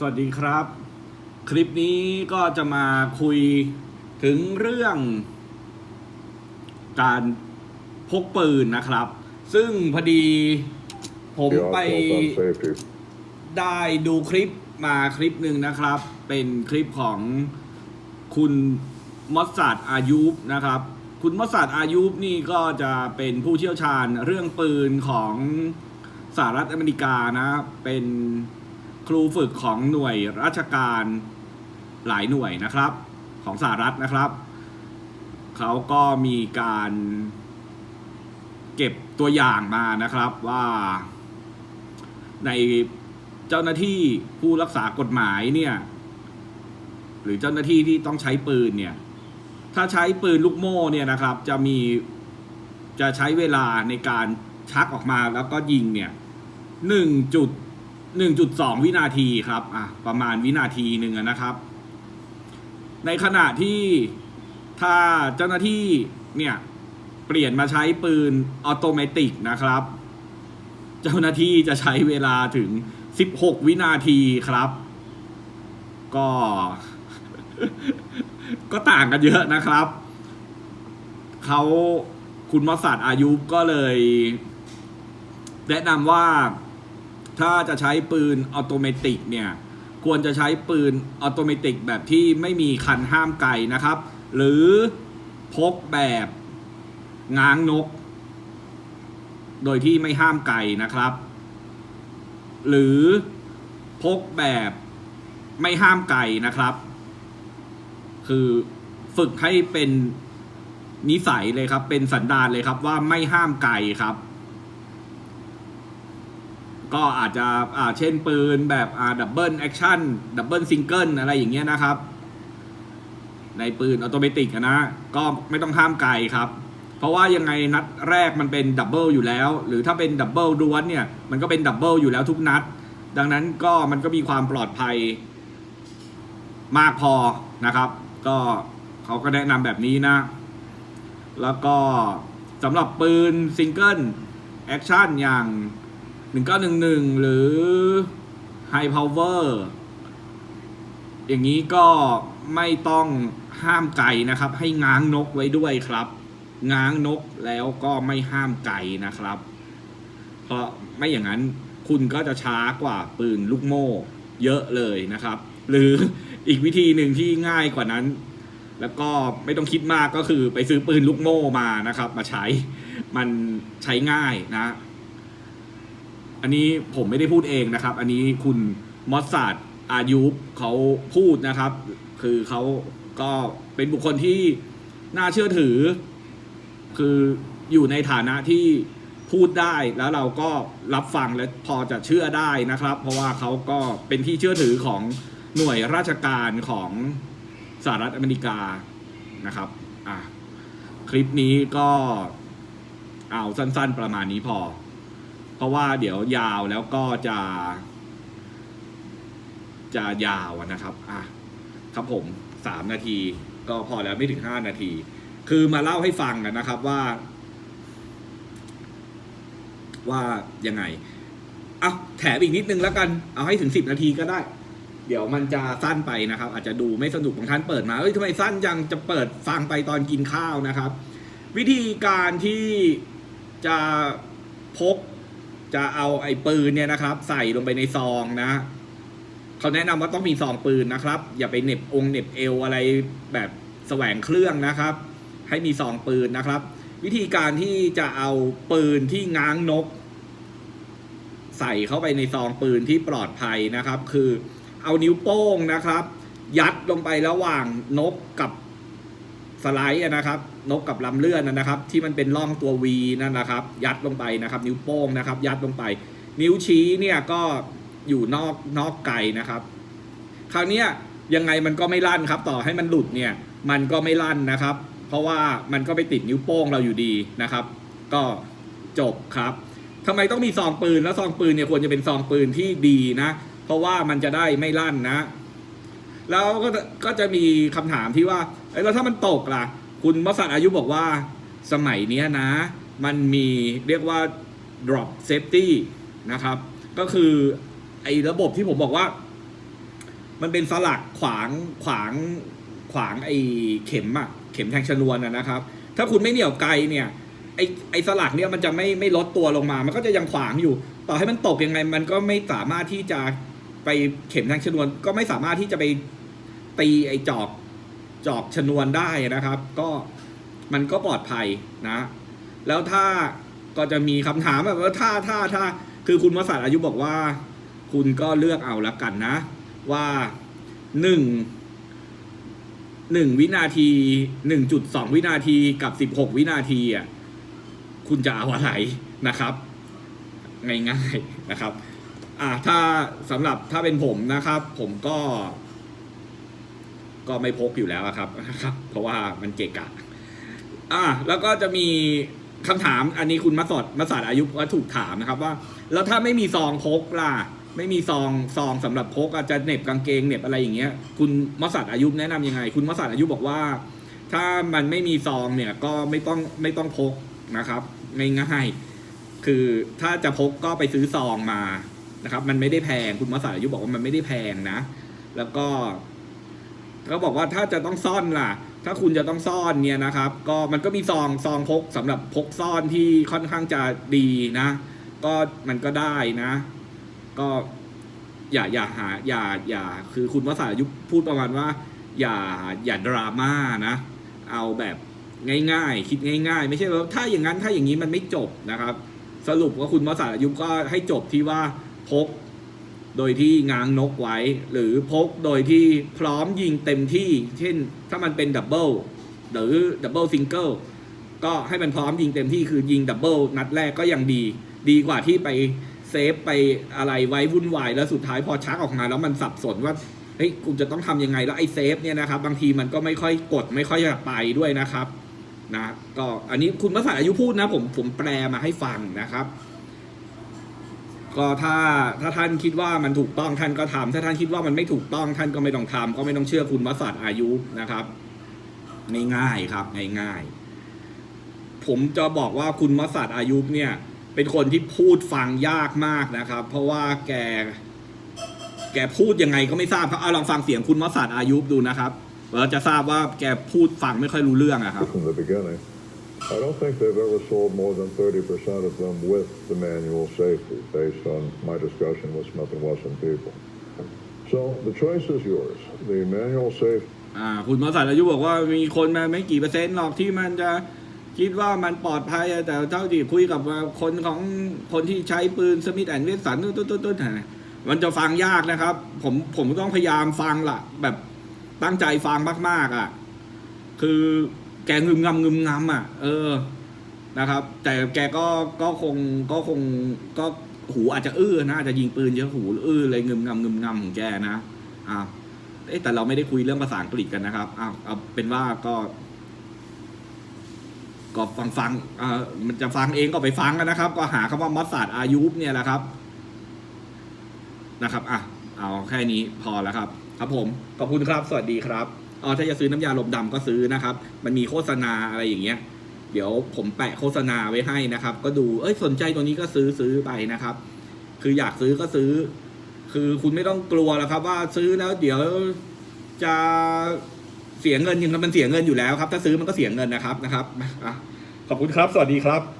สวัสดีครับ คลิปนี้ก็จะมาคุยถึงเรื่อง การพกปืนนะครับ ซึ่งพอดีผมไปได้ดูคลิปมาคลิปหนึ่งนะครับ เป็นคลิปของคุณมอสซาดอายุบนะครับ คุณมอสซาดอายุบนี่ก็จะเป็นผู้เชี่ยวชาญเรื่องปืนของสหรัฐอเมริกานะ เป็น ครูฝึกของหน่วยราชการหลายหน่วยนะครับ ของสหรัฐนะครับ เขาก็มีการเก็บตัวอย่างมานะครับว่า ในเจ้าหน้าที่ผู้รักษากฎหมายเนี่ย หรือเจ้าหน้าที่ที่ต้องใช้ปืนเนี่ย ถ้าใช้ปืนลูกโม่เนี่ยนะครับ จะมีจะใช้เวลาในการชักออกมาแล้วก็ยิงเนี่ยหนึ่งจุด หนึ่งจุดสองวินาทีครับอะประมาณวินาทีหนึ่งนะครับ ในขณะที่ถ้าเจ้าหน้าที่เนี่ยเปลี่ยนมาใช้ปืนออโตเมติกนะครับ เจ้าหน้าที่จะใช้เวลาถึง 16 วินาทีครับ ก็ ก็ต่างกันเยอะนะครับเขาคุณมอสซาดอายุก็เลย แนะนำว่า ถ้าจะใช้ปืนออโตเมติกเนี่ยควรจะใช้ปืนออโตเมติกแบบที่ไม่มีคันห้ามไกนะครับ หรือพกแบบง้างนก โดยที่ไม่ห้ามไกนะครับ หรือพกแบบไม่ห้ามไกนะครับ คือฝึกให้เป็นนิสัยเลยครับ เป็นสันดานเลยครับว่าไม่ห้ามไกครับ ก็อาจจะอ่าเช่นปืนแบบอ่าดับเบิลแอคชั่นดับเบิลซิงเกิลอะไรอย่างเงี้ยนะครับ ในปืนออโตเมติกนะก็ไม่ต้องห้ามไกลครับ เพราะว่ายังไงนัดแรกมันเป็นดับเบิลอยู่แล้ว หรือถ้าเป็นดับเบิลด้วนเนี่ยมันก็เป็นดับเบิลอยู่แล้วทุกนัด ดังนั้นก็มันก็มีความปลอดภัยมากพอนะครับ ก็เขาก็แนะนำแบบนี้นะ แล้วก็สำหรับปืนซิงเกิลแอคชั่นอย่าง 1911 หรือ High Power อย่างนี้ก็ไม่ต้องห้ามไก่นะครับ ให้ง้างนกไว้ด้วยครับ ง้างนกแล้วก็ไม่ห้ามไก่นะครับ เพราะไม่อย่างนั้นคุณก็จะช้ากว่าปืนลูกโม่เยอะเลยนะครับ หรืออีกวิธีหนึ่งที่ง่ายกว่านั้น แล้วก็ไม่ต้องคิดมากก็คือไปซื้อปืนลูกโม่มานะครับ มาใช้มันใช้ง่ายนะ อันนี้ผมไม่ได้พูดเองนะครับ อันนี้คุณมอสซาดอายุบเขาพูดนะครับ คือเขาก็เป็นบุคคลที่น่าเชื่อถือ คืออยู่ในฐานะที่พูดได้แล้วเราก็รับฟังและพอจะเชื่อได้นะครับ เพราะว่าเขาก็เป็นที่เชื่อถือของหน่วยราชการของสหรัฐอเมริกานะครับอะคลิปนี้ก็เอาสั้นๆประมาณนี้พอ เพราะว่าเดี๋ยวยาวแล้วก็จะ จะยาวนะครับ อะครับผมสามนาที ก็พอแล้วไม่ถึงห้านาที คือมาเล่าให้ฟังกันนะครับว่า ว่ายังไงเอาแถมอีกนิดนึงแล้วกัน เอาให้ถึงสิบนาทีก็ได้ เดี๋ยวมันจะสั้นไปนะครับ อาจจะดูไม่สนุกบางท่านเปิดมาเอ้ยทำไมสั้นจังจะเปิดฟังไปตอนกินข้าวนะครับ วิธีการที่จะพก จะเอาไอ้ปืนเนี่ยนะครับ ใส่ลงไปในซองนะเขาแนะนำว่าต้องมีซองปืนนะครับ อย่าไปเน็บองเน็บเอวอะไรแบบแสวงเครื่องนะครับ ให้มีซองปืนนะครับ วิธีการที่จะเอาปืนที่ง้างนก ใส่เข้าไปในซองปืนที่ปลอดภัยนะครับ คือเอานิ้วโป้งนะครับ ยัดลงไประหว่างนกกับสไลด์นะครับ นกกับลำเลื่อนนะครับ ที่มันเป็นร่องตัว V นั่นนะครับ ยัดลงไปนะครับ นิ้วโป้งนะครับ ยัดลงไป นิ้วชี้เนี่ยก็อยู่นอกนอกไก่นะครับ คราวนี้ยังไงมันก็ไม่ลั่นครับ ต่อให้มันหลุดเนี่ยมันก็ไม่ลั่นนะครับ เพราะว่ามันก็ไปติดนิ้วโป้งเราอยู่ดีนะครับ ก็จบครับทำไมต้องมีซองปืนแล้วซองปืนเนี่ยควรจะเป็นซองปืนที่ดีนะ เพราะว่ามันจะได้ไม่ลั่นนะ แล้วก็จะก็จะมีคำถามที่ว่าเอ้ยแล้วถ้ามันตกล่ะ คุณมสัตอายุบอกว่าสมัยนี้นะ มันมีเรียกว่า drop safety นะครับ ก็คือไอ้ระบบที่ผมบอกว่า มันเป็นสลักขวางขวางขวางไอ้เข็มอะเข็มแทงชนวนอะนะครับ ถ้าคุณไม่เหนี่ยวไกลเนี่ยไอ้ไอ้สลักเนี่ยมันจะไม่ไม่ลดตัวลงมา มันก็จะยังขวางอยู่ ต่อให้มันตกยังไง มันก็ไม่สามารถที่จะไปเข็มแทงชนวน ก็ไม่สามารถที่จะไปตีไอ้จอก จอกชนวนได้นะครับ ก็มันก็ปลอดภัยนะ แล้วถ้าก็จะมีคำถามแบบว่าถ้าถ้าถ้าคือคุณวสันต์อายุบอกว่า คุณก็เลือกเอาละกันนะ ว่าหนึ่งหนึ่งวินาทีหนึ่งจุดสองวินาทีกับสิบหกวินาทีอะคุณจะเอาอะไรนะครับ ง่ายๆนะครับ อ่าถ้าสำหรับถ้าเป็นผมนะครับ ผมก็ ก็ไม่พกอยู่แล้วครับนะครับ เพราะว่ามันเกะกะ อ่า แล้วก็จะมีคำถามอันนี้คุณมาสอดมาสาดอายุก็ถูกถามนะครับว่า แล้วถ้าไม่มีซองพกล่ะ ไม่มีซองซองสำหรับพกอาจจะเน็บกางเกงเน็บอะไรอย่างเงี้ย คุณมาสาดอายุแนะนำยังไง คุณมาสาดอายุบอกว่า ถ้ามันไม่มีซองเนี่ยก็ไม่ต้องไม่ต้องพกนะครับง่ายๆคือถ้าจะพกก็ไปซื้อซองมานะครับ มันไม่ได้แพงคุณมาสาดอายุบอกว่ามันไม่ได้แพงนะ แล้วก็ เขาบอกว่าถ้าจะต้องซ่อนล่ะ ถ้าคุณจะต้องซ่อนเนี่ยนะครับ ก็มันก็มีซองซองพกสำหรับพกซ่อนที่ค่อนข้างจะดีนะ ก็มันก็ได้นะ ก็อย่าอย่าหาอย่าอย่าคือคุณวสายุพูดประมาณว่า อย่าอย่าดราม่านะ เอาแบบง่ายๆ คิดง่าย ๆ ไม่ใช่ว่าถ้าอย่างนั้นถ้าอย่างนี้มันไม่จบนะครับ สรุปว่าคุณวสายุก็ให้จบที่ว่าพก โดยที่ง้างนกไว้ หรือพกโดยที่พร้อมยิงเต็มที่ เช่นถ้ามันเป็นดับเบิลหรือดับเบิลซิงเกิลก็ให้มันพร้อมยิงเต็มที่คือยิงดับเบิลนัดแรกก็ยังดี ดีกว่าที่ไปเซฟไปอะไรไว้วุ่นวาย แล้วสุดท้ายพอชักออกมาแล้วมันสับสนว่าเฮ้ยคุณจะต้องทำยังไงแล้วไอ้เซฟเนี่ยนะครับ บางทีมันก็ไม่ค่อยกดไม่ค่อยจะไปด้วยนะครับนะก็อันนี้คุณภาษาอายุพูดนะผมผมแปลมาให้ฟังนะครับ ก็ถ้าถ้าท่านคิดว่ามันถูกต้องท่านก็ทำถ้าท่านคิดว่ามันไม่ถูกต้องท่านก็ไม่ต้องทำก็ไม่ต้องเชื่อคุณวสัตอายุนะครับง่ายๆครับง่ายๆผมจะบอกว่าคุณวสัตอายุเนี่ย เป็นคนที่พูดฟังยากมากนะครับ เพราะว่าแกแกพูดยังไงก็ไม่ทราบครับเอาลองฟังเสียงคุณวสัตอายุดูนะครับเราจะทราบว่าแกพูดฟังไม่ค่อยรู้เรื่องอะครับ I don't think they've ever sold more than 30% of them with the manual safety, based on my discussion with Smith Wesson people. So the choice is yours. The manual safety อ่าคุณมาสารอายุบอกว่ามีคนมาไม่กี่เปอร์เซ็นต์หรอกที่มันจะคิดว่ามันปลอดภัยอะแต่เท่าที่คุยกับคนของคนที่ใช้ปืนสมิธแอนด์เวสันตุ้ตุ้ตุ้มันจะฟังยากนะครับ ผมผมต้องพยายามฟังล่ะแบบตั้งใจฟังมาก ๆ อะ คือ แกงึมงำงึมงำอะ เออนะครับ แต่แกก็ก็คงก็คงก็หูอาจจะอื้อนะอาจจะยิงปืนเยอะหูอื้อเลยงึมงำงึมงำของแกนะอ่าเอ๊แต่เราไม่ได้คุยเรื่องภาษาอังกฤษกันนะครับอ้าวเอาเป็นว่าก็ ก็ฟังฟังเอ่อมันจะฟังเองก็ไปฟังกันนะครับ ก็หาคำว่ามัสตาร์ดอายุบเนี่ยแหละครับ นะครับอะเอาแค่นี้พอแล้วครับ ครับผมขอบคุณครับ สวัสดีครับ อ๋อถ้าจะซื้อน้ำยาลมดำก็ซื้อนะครับ มันมีโฆษณาอะไรอย่างเงี้ย เดี๋ยวผมแปะโฆษณาไว้ให้นะครับ ก็ดู เอ้ยสนใจตัวนี้ก็ซื้อซื้อไปนะครับ คืออยากซื้อก็ซื้อ คือคุณไม่ต้องกลัวแล้วครับ ว่าซื้อแล้วเดี๋ยวจะเสียเงินยังมันเสียเงินอยู่แล้วครับ ถ้าซื้อมันก็เสียเงินนะครับนะครับอะขอบคุณครับ สวัสดีครับ